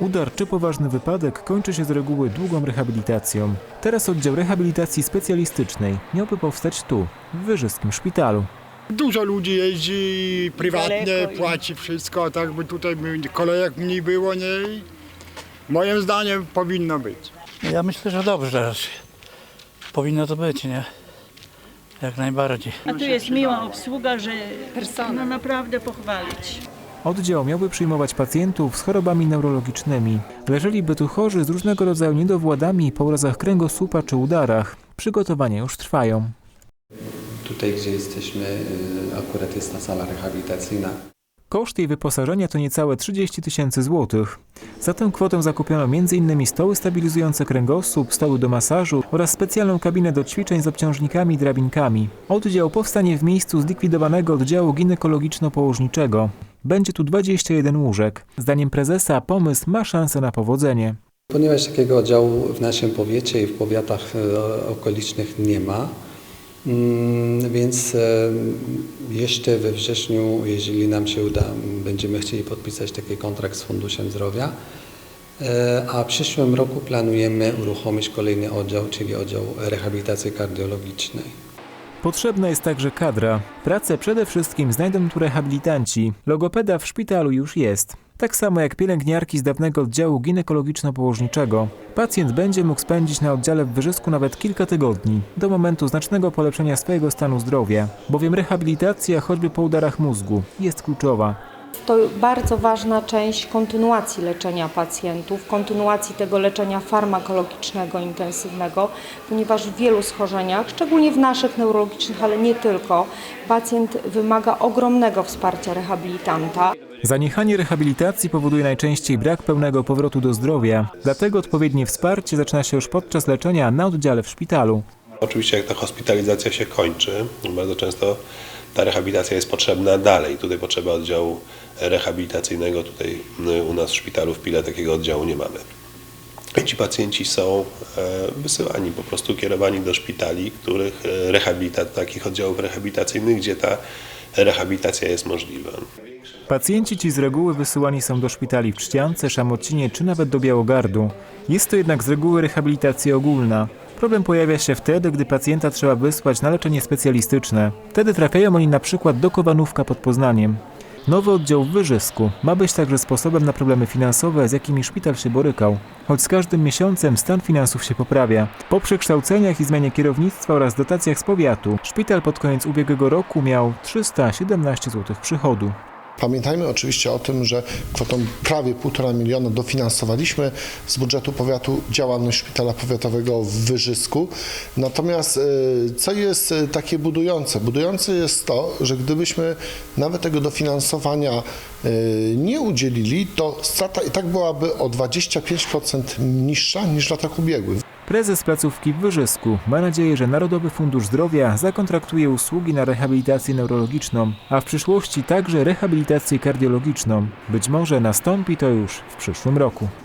Udar czy poważny wypadek kończy się z reguły długą rehabilitacją. Teraz oddział rehabilitacji specjalistycznej miałby powstać tu, w Wyżyskim Szpitalu. Dużo ludzi jeździ prywatnie, Daleko i- płaci wszystko, tak by tutaj by kolejek mniej było, nie? I Moim zdaniem powinno być. Ja myślę, że dobrze raczej. Powinno to być, nie? Jak najbardziej. A tu jest miła obsługa, że no naprawdę pochwalić. Oddział miałby przyjmować pacjentów z chorobami neurologicznymi. Leżeliby tu chorzy z różnego rodzaju niedowładami po urazach kręgosłupa czy udarach. Przygotowania już trwają. Tutaj, gdzie jesteśmy, y, akurat jest ta sala rehabilitacyjna. Koszt jej wyposażenia to niecałe 30 tysięcy złotych. Za tę kwotę zakupiono m.in. stoły stabilizujące kręgosłup, stoły do masażu oraz specjalną kabinę do ćwiczeń z obciążnikami i drabinkami. Oddział powstanie w miejscu zlikwidowanego oddziału ginekologiczno-położniczego. Będzie tu 21 łóżek. Zdaniem prezesa pomysł ma szansę na powodzenie. Ponieważ takiego oddziału w naszym powiecie i w powiatach e, okolicznych nie ma, mm, więc e, jeszcze we wrześniu, jeżeli nam się uda, będziemy chcieli podpisać taki kontrakt z Funduszem Zdrowia, E, a w przyszłym roku planujemy uruchomić kolejny oddział, czyli oddział rehabilitacji kardiologicznej. Potrzebna jest także kadra. Pracę przede wszystkim znajdą tu rehabilitanci. Logopeda w szpitalu już jest. Tak samo jak pielęgniarki z dawnego oddziału ginekologiczno-położniczego. Pacjent będzie mógł spędzić na oddziale w Wyżysku nawet kilka tygodni, do momentu znacznego polepszenia swojego stanu zdrowia, bowiem rehabilitacja, choćby po udarach mózgu, jest kluczowa. To bardzo ważna część kontynuacji leczenia pacjentów, kontynuacji tego leczenia farmakologicznego intensywnego, ponieważ w wielu schorzeniach, szczególnie w naszych neurologicznych, ale nie tylko, pacjent wymaga ogromnego wsparcia rehabilitanta. Zaniechanie rehabilitacji powoduje najczęściej brak pełnego powrotu do zdrowia, dlatego odpowiednie wsparcie zaczyna się już podczas leczenia na oddziale w szpitalu. Oczywiście jak ta hospitalizacja się kończy, bardzo często ta rehabilitacja jest potrzebna dalej. Tutaj potrzeba oddziału rehabilitacyjnego, tutaj y, u nas w szpitalu w Pile takiego oddziału nie mamy. Ci pacjenci są e, wysyłani, po prostu kierowani do szpitali, których e, rehabilita- takich oddziałów rehabilitacyjnych, gdzie ta rehabilitacja jest możliwa. Pacjenci ci z reguły wysyłani są do szpitali w Czciance, Szamocinie czy nawet do Białogardu. Jest to jednak z reguły rehabilitacja ogólna. Problem pojawia się wtedy, gdy pacjenta trzeba wysłać na leczenie specjalistyczne. Wtedy trafiają oni na przykład do Kowanówka pod Poznaniem. Nowy oddział w Wyżysku ma być także sposobem na problemy finansowe, z jakimi szpital się borykał. Choć z każdym miesiącem stan finansów się poprawia. Po przekształceniach i zmianie kierownictwa oraz dotacjach z powiatu, szpital pod koniec ubiegłego roku miał 317 zł przychodu. Pamiętajmy oczywiście o tym, że kwotą prawie 1,5 miliona dofinansowaliśmy z budżetu powiatu działalność szpitala powiatowego w Wyżysku. Natomiast e, co jest e, takie budujące? Budujące jest to, że gdybyśmy nawet tego dofinansowania e, nie udzielili, to strata i tak byłaby o 25% niższa niż w latach ubiegłych. Prezes placówki w Wyżysku ma nadzieję, że Narodowy Fundusz Zdrowia zakontraktuje usługi na rehabilitację neurologiczną, a w przyszłości także rehabilitację kardiologiczną. Być może nastąpi to już w przyszłym roku.